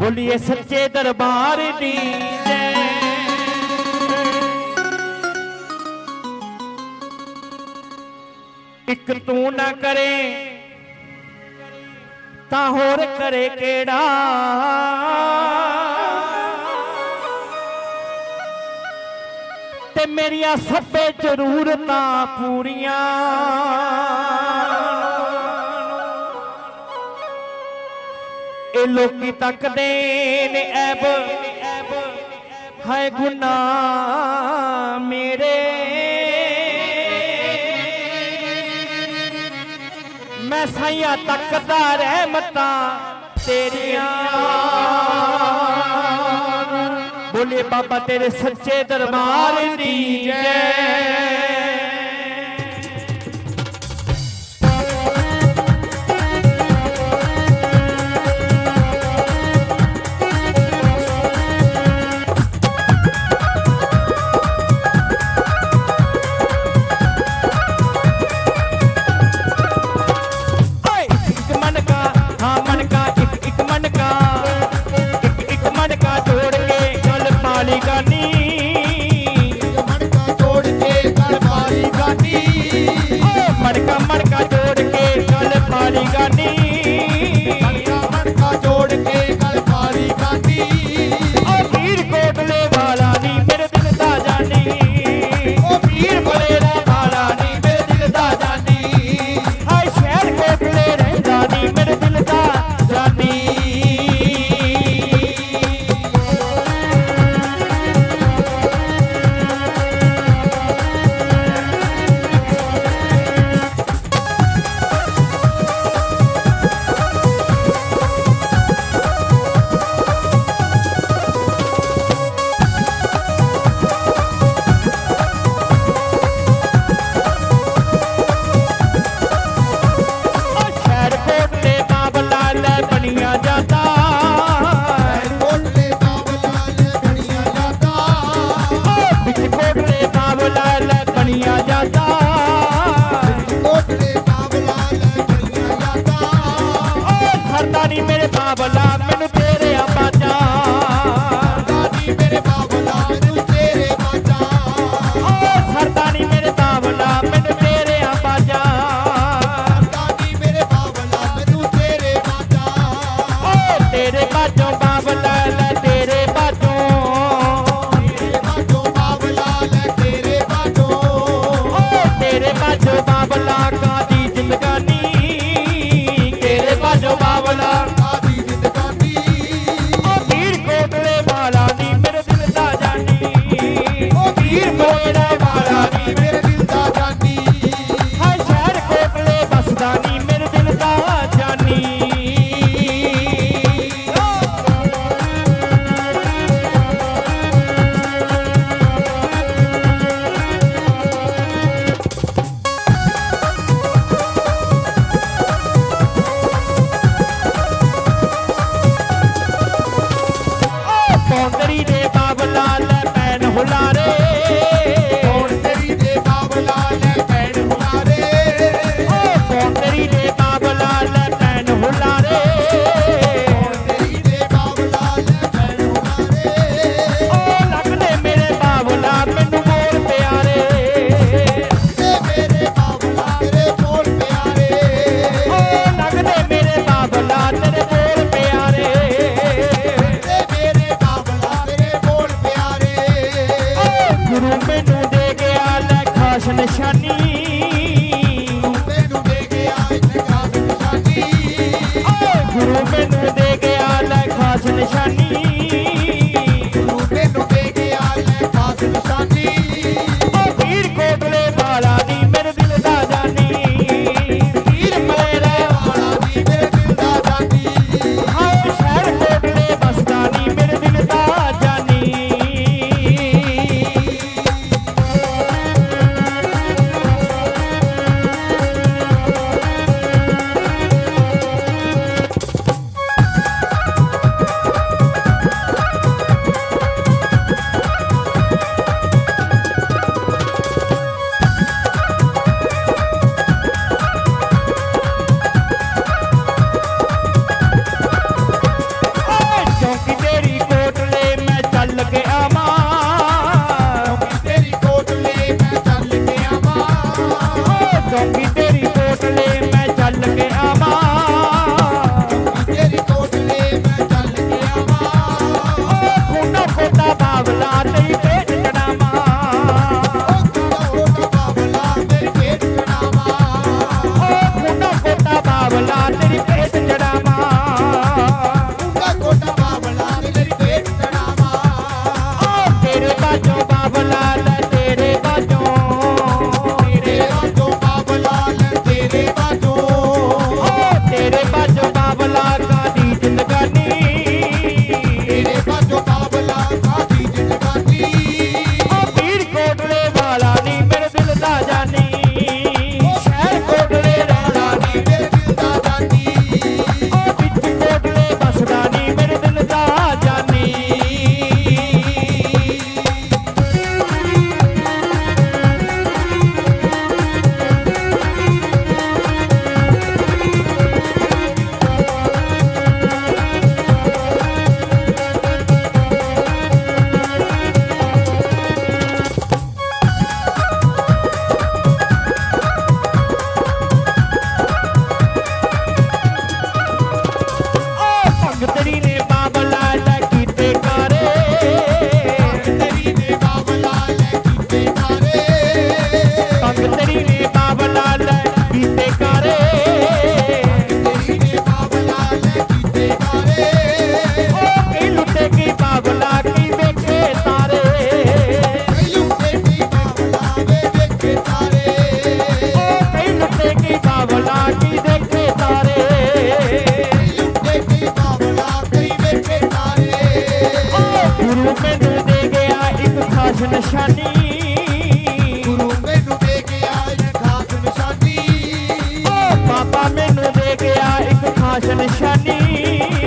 ਬੋਲੀਏ ਸੱਚੇ ਦਰਬਾਰ ਦੀ ਜੈ। ਇੱਕ ਤੂੰ ਨਾ ਕਰੇ, ਤਾਂ ਹੋਰ ਕਰੇ ਕਿਹੜਾ? ਤੇ ਮੇਰੀਆਂ ਸਭੇ ਜ਼ਰੂਰਤਾਂ ਪੂਰੀਆਂ। ਤੇ ਲੋਕੀ ਤੱਕਦੇ ਨੇ ਐਬ। ਹਾਏ ਗੁਨਾ ਮੇਰੇ। ਮੈਂ ਸਾਈਆਂ ਤੱਕਦਾ ਰਹਿਮਤਾਂ ਤੇਰੀਆਂ। ਬੋਲੇ ਬਾਬਾ ਤੇਰੇ ਸੱਚੇ ਦਰਬਾਰ ਦੀ ਜੈ। ਵਾਲਾ Russian ਸਾਵਲਾ ਕਈ ਵੇਖੇ ਤਾਰੇ। ਗੁਰੂ ਮੈਨੂੰ ਦੇ ਗਿਆ ਇੱਕ ਖਾਸ ਨਿਸ਼ਾਨੀ। ਗੁਰੂ ਮੈਨੂੰ ਦੇ ਗਿਆ ਇੱਕ ਖਾਸ ਨਿਸ਼ਾਨੀ। ਬਾਬਾ ਮੈਨੂੰ ਦੇ ਗਿਆ ਇੱਕ ਖਾਸ ਨਿਸ਼ਾਨੀ।